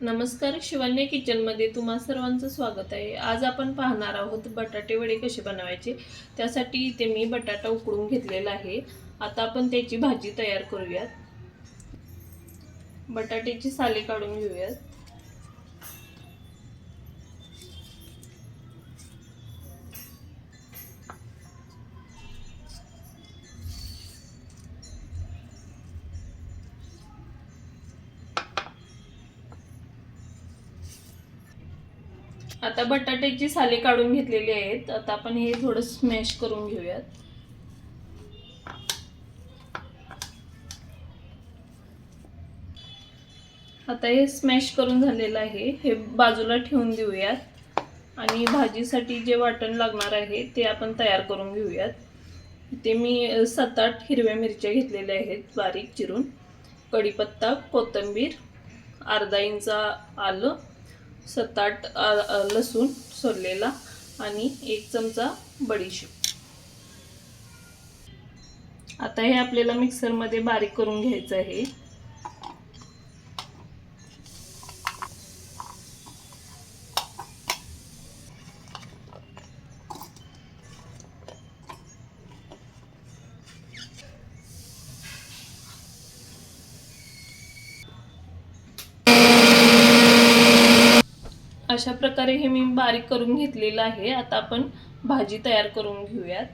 नमस्कार शिवन्य किचनमध्ये तुम्हा सर्वांचं स्वागत आहे. आज आपण पाहणार आहोत बटाटे वडे कसे बनवायचे त्यासाठी इथे मी बटाटा उकडून घेतलेला आहे. आता आपण त्याची भाजी तयार करूयात. बटाट्याची साले काढून घेऊयात. आता बटाट्याची साले काढून घेतलेली आहेत. आता आपण हे थोडं स्मॅश करून घेऊयात. आता हे स्मॅश करून झालेलं आहे. हे बाजूला ठेवून देऊयात. आणि भाजीसाठी जे वाटण लागणार आहे ते आपण तयार करून घेऊयात. ते मी सात आठ हिरव्या मिरच्या घेतलेल्या आहेत बारीक चिरून. कढीपत्ता कोथिंबीर अर्धा इंच आलं. सात आठ लसूण सोललेला आणि एक चमचा बडीशेप. आता हे आपल्याला मिक्सरमध्ये बारीक करून घ्यायचं आहे. अशा प्रकारे हे मी बारीक करून घेतलेलं आहे. आता आपण भाजी तयार करून घेऊयात.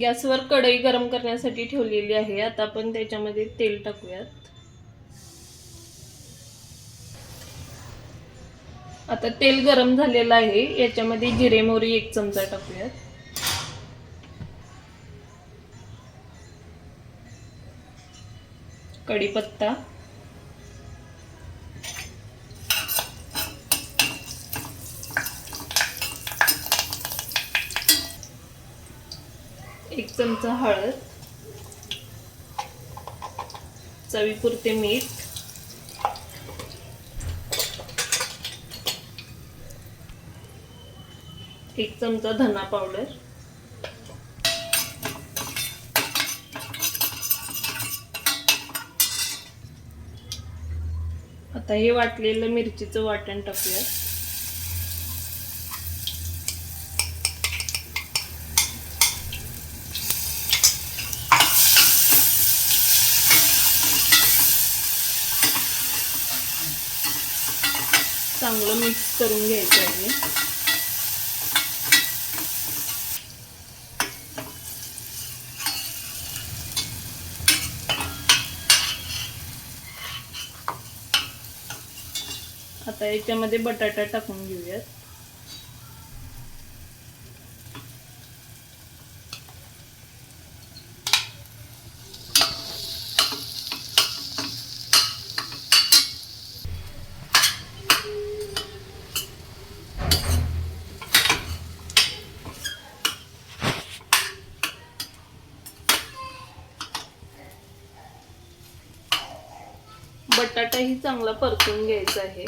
गॅसवर कढई गरम करण्यासाठी ठेवलेली आहे. आता आपण त्याच्यामध्ये तेल टाकूयात. आता तेल गरम झालेलं आहे. याच्यामध्ये जिरे मोहरी एक चमचा टाकूयात. कढीपत्ता. एक चमचा हळद चवीपुरते मीठ एक चमचा धना पावडर आता हे वाटलेलं मिरचीचं वाटण टाकूया चांगलं मिक्स करून घ्यायचं आहे. आता याच्यामध्ये बटाटा टाकून घेऊयात. बटाटाही चांगला परतून घ्यायचा आहे.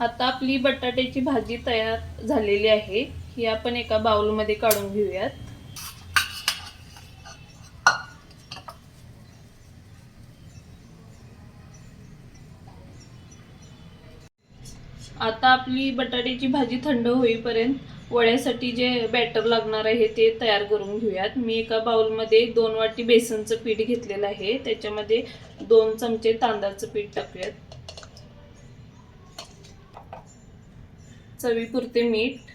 आता आपली बटाट्याची भाजी तयार झालेली आहे. ही आपण एका बाउलमध्ये काढून घेऊयात. आता आपली बटाट्याची भाजी थंड होईपर्यंत वड्यासाठी जे बॅटर लागणार आहे ते तयार करून घेऊयात. मी एका बाउलमध्ये दोन वाटी बेसनचं पीठ घेतलेलं आहे. त्याच्यामध्ये दोन चमचे तांदळाचं पीठ टाकूयात. चवीपुरते मीठ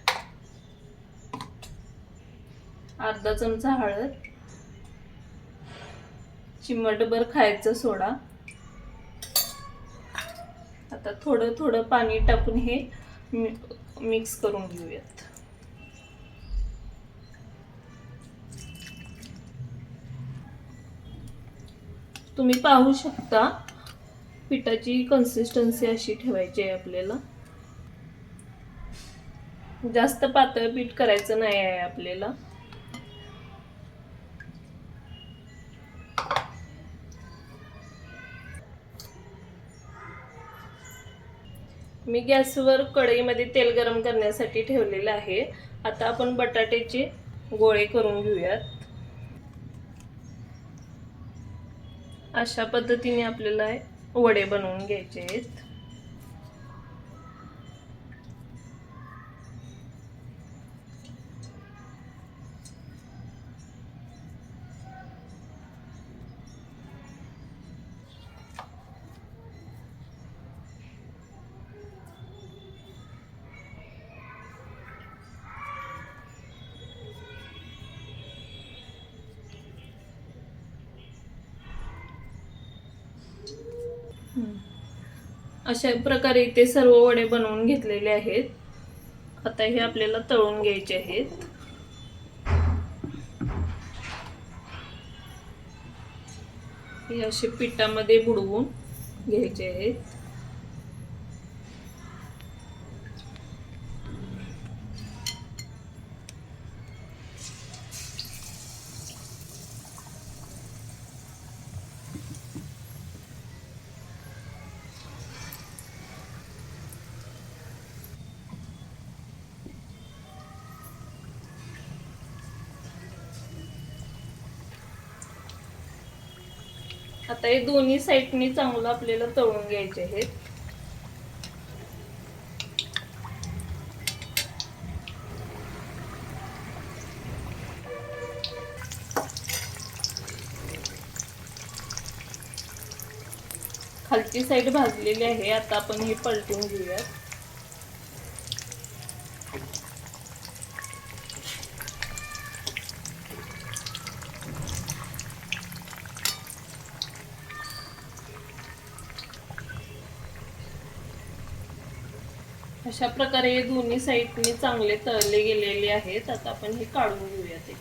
अर्धा चमचा हळद चिमटभर खायचं सोडा. आता थोडं थोडं पाणी टाकून हे मिक्स करून घेऊयात. तुम्ही पाहू शकता पिठाची कन्सिस्टन्सी अशी ठेवायची आहे आपल्याला. जास्त पातळ पीठ करायचं नाही आहे आपल्याला. मी गॅसवर कढईमध्ये तेल गरम करण्यासाठी ठेवलेलं आहे. आता आपण बटाट्याचे गोळे करून घेऊयात. अशा पद्धतीने आपल्याला वडे बनवून घ्यायचे आहेत. अशा प्रकारे इथे सर्व वडे बनवून घेतलेले आहेत. आता हे आपल्याला तळून घ्यायचे आहेत. हे असे पिठामध्ये बुडवून घ्यायचे आहेत. आता हे दोन्ही साईडनी चांगलं आपल्याला तळून घ्यायचे आहेत. खालची साईड भाजलेली आहे आता आपण हे पलटून घेऊयात. अशा प्रकारे दोन्ही साईडने चांगले तळले गेलेले आहेत. आता आपण हे काढून घेऊया ते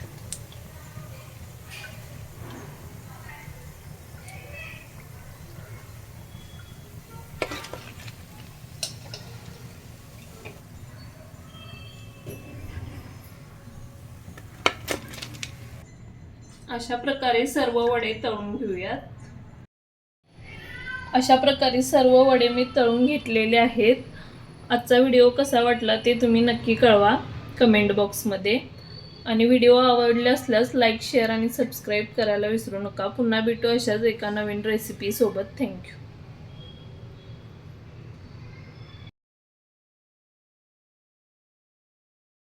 अशा प्रकारे सर्व वडे तळून घेऊयात. अशा प्रकारे सर्व वडे मी तळून घेतलेले आहेत. आजचा व्हिडिओ कसा वाटला ते तुम्ही नक्की कळवा कमेंट बॉक्समध्ये आणि व्हिडिओ आवडले असल्यास लाईक शेअर आणि सबस्क्राईब करायला विसरू नका. पुन्हा भेटू अशाच एका नवीन रेसिपीसोबत थँक्यू